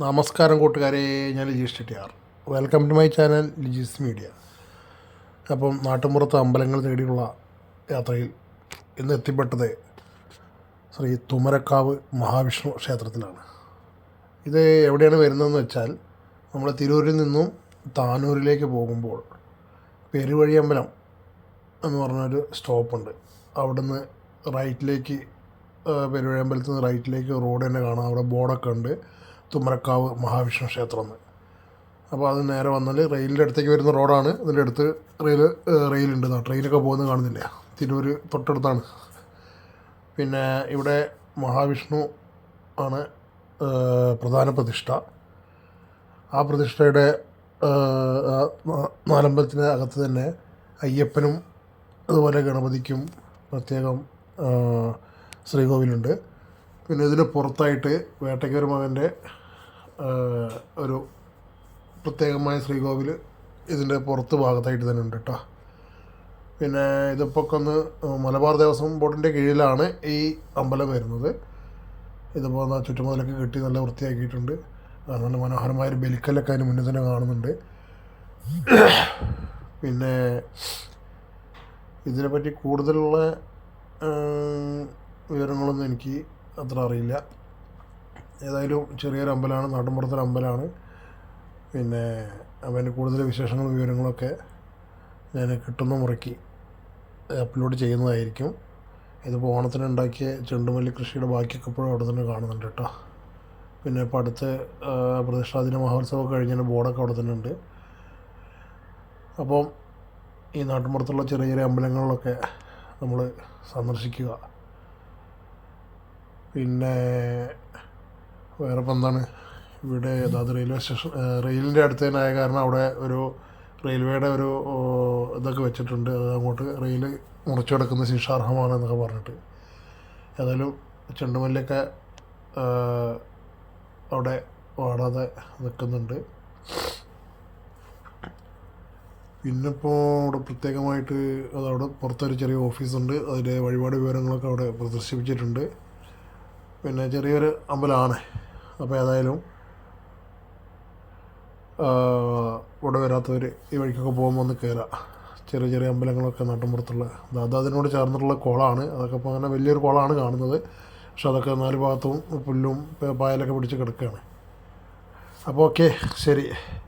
നമസ്കാരം കൂട്ടുകാരെ ഞാൻ Lijeesh Chettiyar welcome to my channel Lijees media അപ്പം നാട്ടുമ്പുറത്ത് അമ്പലങ്ങൾ തേടിയുള്ള യാത്രയിൽ ഇന്ന് എത്തിപ്പെട്ടത് ശ്രീ തുമരക്കാവ് മഹാവിഷ്ണു ക്ഷേത്രത്തിലാണ്. ഇത് എവിടെയാണ് വരുന്നതെന്ന് വെച്ചാൽ നമ്മൾ തിരൂരിൽ നിന്നും താനൂരിലേക്ക് പോകുമ്പോൾ പെരുവഴിയമ്പലം എന്ന് പറഞ്ഞൊരു സ്റ്റോപ്പുണ്ട്. അവിടുന്ന് റൈറ്റിലേക്ക് പെരുവഴിയമ്പലത്തിൽ നിന്ന് റൈറ്റിലേക്ക് റോഡ് തന്നെ കാണാം. അവിടെ ബോർഡൊക്കെ ഉണ്ട്. തുമ്മരക്കാവ് മഹാവിഷ്ണു ക്ഷേത്രം എന്ന് അപ്പോൾ അത് നേരെ വന്നാൽ റെയിലിന്റെ അടുത്തേക്ക് വരുന്ന റോഡാണ്. ഇതിന്റെ അടുത്ത് റെയിൽ റെയിലുണ്ട് ട്രെയിനൊക്കെ പോകുന്നത് കാണുന്നില്ല? തിരൂർ തൊട്ടടുത്താണ്. പിന്നെ ഇവിടെ മഹാവിഷ്ണു ആണ് പ്രധാന പ്രതിഷ്ഠ. ആ പ്രതിഷ്ഠയുടെ നാലമ്പലത്തിന് അകത്ത് തന്നെ അയ്യപ്പനും അതുപോലെ ഗണപതിക്കും പ്രത്യേകം ശ്രീകോവിലുണ്ട്. പിന്നെ ഇതിന് പുറത്തായിട്ട് വേട്ടയ്ക്കൊരു മകന്റെ ഒരു പ്രത്യേകമായ ശ്രീകോവിൽ ഇതിന്റെ പുറത്ത് ഭാഗത്തായിട്ട് തന്നെ ഉണ്ട് കേട്ടോ പിന്നെ ഇതിപ്പോൾ ഒന്ന് മലബാർ ദേവസ്വം ബോർഡിന്റെ കീഴിലാണ് ഈ അമ്പലം വരുന്നത്. ഇതിപ്പോൾ ചുറ്റുമുതലൊക്കെ കെട്ടി നല്ല വൃത്തിയാക്കിയിട്ടുണ്ട്. നല്ല മനോഹരമായൊരു ബലിക്കല്ലൊക്കെ അതിന് മുന്നിൽ തന്നെ കാണുന്നുണ്ട്. പിന്നെ ഇതിനെപ്പറ്റി കൂടുതലുള്ള വിവരങ്ങളൊന്നും എനിക്ക് അത്ര അറിയില്ല. ഏതായാലും ചെറിയൊരു അമ്പലമാണ് നാട്ടിൻപുറത്തൊരു അമ്പലമാണ്. പിന്നെ അവന്റെ കൂടുതൽ വിശേഷങ്ങളും വിവരങ്ങളൊക്കെ ഞാൻ കിട്ടുന്ന മുറയ്ക്ക് അപ്ലോഡ് ചെയ്യുന്നതായിരിക്കും. ഇതിപ്പോൾ ഓണത്തിന് ഉണ്ടാക്കിയ ചെണ്ടുമല്ലി കൃഷിയുടെ ബാക്കിയൊക്കെ ഇപ്പോഴും അവിടെ തന്നെ കാണുന്നുണ്ട് കേട്ടോ. പിന്നെ ഇപ്പോൾ അടുത്ത് പ്രതിഷ്ഠാദിന മഹോത്സവം കഴിഞ്ഞതിന് ബോർഡൊക്കെ അവിടെ തന്നെ ഉണ്ട്. അപ്പം ഈ നാട്ടിൻപുറത്തുള്ള ചെറിയ ചെറിയ അമ്പലങ്ങളിലൊക്കെ നമ്മൾ സന്ദർശിക്കുക. പിന്നെ വേറെ എന്താണ് ഇവിടെ അതായത് റെയിൽവേ സ്റ്റേഷൻ റെയിലിന്റെ അടുത്ത് തന്നെ ആയ കാരണം അവിടെ ഒരു റെയിൽവേയുടെ ഒരു ഇതൊക്കെ വെച്ചിട്ടുണ്ട്. അത് അങ്ങോട്ട് റെയിൽ മുറിച്ചു കിടക്കുന്ന ശിക്ഷാർഹമാണ് എന്നൊക്കെ പറഞ്ഞിട്ട്. ഏതായാലും ചെണ്ടുമല്ലിയൊക്കെ അവിടെ വാടാതെ നിൽക്കുന്നുണ്ട് പിന്നെ ഇപ്പോൾ അവിടെ പ്രത്യേകമായിട്ട് അതവിടെ പുറത്തൊരു ചെറിയ ഓഫീസുണ്ട്. അതിന്റെ വഴിപാട് വിവരങ്ങളൊക്കെ അവിടെ പ്രദർശിപ്പിച്ചിട്ടുണ്ട്. പിന്നെ ചെറിയൊരു അമ്പലമാണ്. അപ്പോൾ ഏതായാലും ഇവിടെ വരാത്തവർ ഈ വഴിക്കൊക്കെ പോകുമ്പോൾ ഒന്ന് കയറാം ചെറിയ ചെറിയ അമ്പലങ്ങളൊക്കെ നാട്ടുമ്പുറത്തുള്ള അത് അതിനോട് ചേർന്നിട്ടുള്ള കുളമാണ് അതൊക്കെ ഇപ്പോൾ അങ്ങനെ വലിയൊരു കുളമാണ് കാണുന്നത്. പക്ഷെ അതൊക്കെ നാല് ഭാഗത്തും പുല്ലും പായലൊക്കെ പിടിച്ച് കിടക്കുകയാണ് അപ്പോൾ ഓക്കെ ശരി.